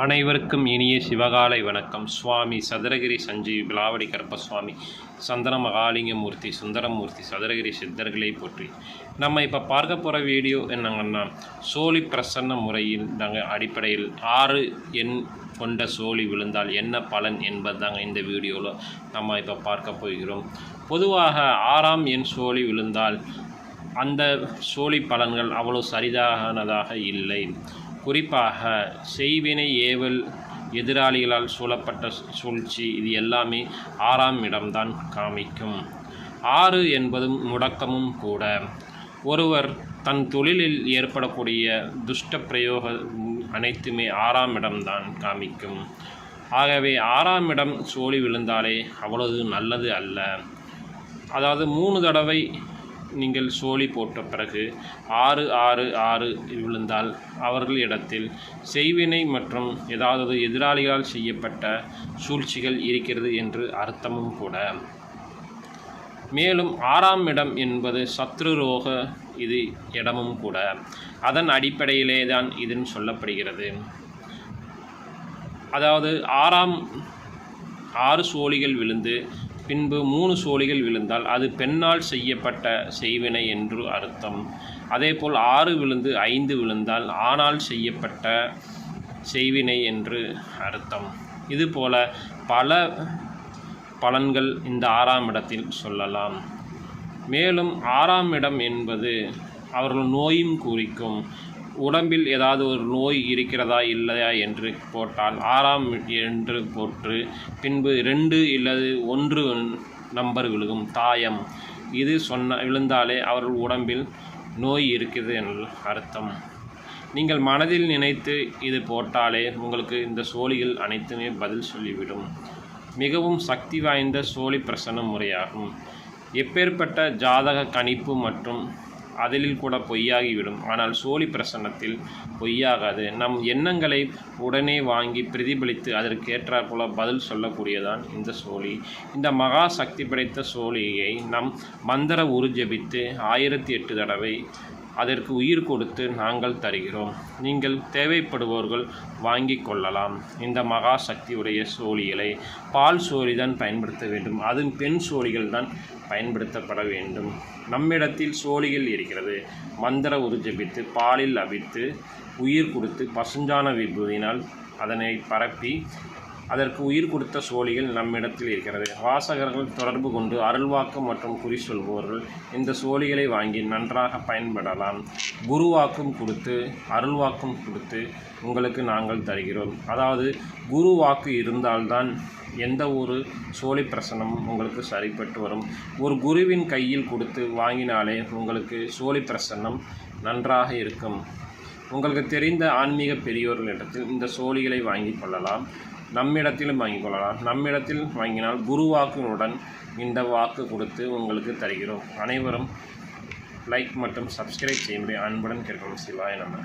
அனைவருக்கும் இனிய சிவகாலை வணக்கம். சுவாமி சதுரகிரி சஞ்சீவி பிலாவடி கருப்பசுவாமி சந்தன மகாலிங்கமூர்த்தி சுந்தரமூர்த்தி சதுரகிரி சித்தர்களை போற்றி. நம்ம இப்போ பார்க்க போகிற வீடியோ என்னங்கன்னா சோழி பிரசன்ன முறையில் தாங்க அடிப்படையில் ஆறு எண் கொண்ட சோழி விழுந்தால் என்ன பலன் என்பது தாங்க இந்த வீடியோவில் நம்ம இப்போ பார்க்க போகிறோம். பொதுவாக ஆறாம் எண் சோழி விழுந்தால் அந்த சோழி பலன்கள் அவ்வளோ சரிதானதாக இல்லை. குறிப்பாக செய்வினை ஏவல் எதிராளிகளால் சூழப்பட்ட சூழ்ச்சி இது எல்லாமே ஆறாம் இடம்தான் காமிக்கும். ஆறு என்பதும் முடக்கமும் கூட. ஒருவர் தன் தொழிலில் ஏற்படக்கூடிய துஷ்ட பிரயோக அனைத்துமே ஆறாம் இடம்தான் காமிக்கும். ஆகவே ஆறாம் இடம் சோழி விழுந்தாலே அவ்வளவு நல்லது அல்ல. அதாவது மூணு தடவை நீங்கள் சோழி போட்ட பிறகு ஆறு ஆறு ஆறு விழுந்தால் அவர்கள் இடத்தில் செய்வினை மற்றும் ஏதாவது எதிராளிகளால் செய்யப்பட்ட சூழ்ச்சிகள் இருக்கிறது என்று அர்த்தமும் கூட. மேலும் ஆறாம் இடம் என்பது சத்ருரோக இது இடமும் கூட. அதன் அடிப்படையிலே தான் இதுன்னு சொல்லப்படுகிறது. அதாவது ஆறாம் ஆறு சோழிகள் விழுந்து பின்பு மூணு சோழிகள் விழுந்தால் அது பெண்ணால் செய்யப்பட்ட செய்வினை என்று அர்த்தம். அதேபோல் ஆறு விழுந்து ஐந்து விழுந்தால் ஆணால் செய்யப்பட்ட செய்வினை என்று அர்த்தம். இதுபோல பல பலன்கள் இந்த ஆறாம் இடத்தில் சொல்லலாம். மேலும் ஆறாம் இடம் என்பது அவர்கள் நோயும் குறிக்கும். உடம்பில் ஏதாவது ஒரு நோய் இருக்கிறதா இல்லையா என்று போட்டால் ஆறாம் என்று போட்டு பின்பு ரெண்டு இல்லது ஒன்று நம்பர் விழுகும் தாயம். இது சொன்ன விழுந்தாலே அவர்கள் உடம்பில் நோய் இருக்குது என்று அர்த்தம். நீங்கள் மனதில் நினைத்து இது போட்டாலே உங்களுக்கு இந்த சோழிகள் அனைத்துமே பதில் சொல்லிவிடும். மிகவும் சக்தி வாய்ந்த சோழி பிரசன்ன முறையாகும். எப்பேற்பட்ட ஜாதக கணிப்பு மற்றும் அதிலில் கூட பொய்யாகிவிடும். ஆனால் சோழி பிரசன்னத்தில் பொய்யாகாது. நம் எண்ணங்களை உடனே வாங்கி பிரதிபலித்து அதற்கேற்றாற் போல பதில் சொல்லக்கூடியதான் இந்த சோழி. இந்த மகா சக்தி படைத்த சோழியை நம் மந்திர உருஜபித்து ஆயிரத்தி எட்டு தடவை அதற்கு உயிர் கொடுத்து நாங்கள் தருகிறோம். நீங்கள் தேவைப்படுபவர்கள் வாங்கி கொள்ளலாம். இந்த மகா சக்தியுடைய சோழிகளை பால் சோழி தான் பயன்படுத்த வேண்டும். அதுவும் பெண் சோழிகள் தான் பயன்படுத்தப்பட வேண்டும். நம்மிடத்தில் சோழிகள் இருக்கிறது. மந்திர உருஜபித்து பாலில் அவித்து உயிர் கொடுத்து பசுஞ்சான விபூதினால் அதனை பரப்பி அதற்கு உயிர் கொடுத்த சோழிகள் நம்மிடத்தில் இருக்கிறது. வாசகர்கள் தொடர்பு கொண்டு அருள்வாக்கு மற்றும் குறி சொல்பவர்கள் இந்த சோழிகளை வாங்கி நன்றாக பயன்படலாம். குருவாக்கும் கொடுத்து அருள்வாக்கும் கொடுத்து உங்களுக்கு நாங்கள் தருகிறோம். அதாவது குரு வாக்கு இருந்தால்தான் எந்த ஒரு சோழி பிரசனமும் உங்களுக்கு சரிப்பட்டு வரும். ஒரு குருவின் கையில் கொடுத்து வாங்கினாலே உங்களுக்கு சோழி பிரசன்னம் நன்றாக இருக்கும். உங்களுக்கு தெரிந்த ஆன்மீக பெரியோர்களிடத்தில் இந்த சோழிகளை வாங்கிக் கொள்ளலாம். நம்மிடத்திலும் வாங்கிக் கொள்ளலாம். நம்மிடத்தில் வாங்கினால் குருவாக்கினுடன் இந்த வாக்கு கொடுத்து உங்களுக்கு தருகிறோம். அனைவரும் லைக் மற்றும் சப்ஸ்கிரைப் செய்யும்படி அன்புடன் கேட்கணும் சிவாய நம்ம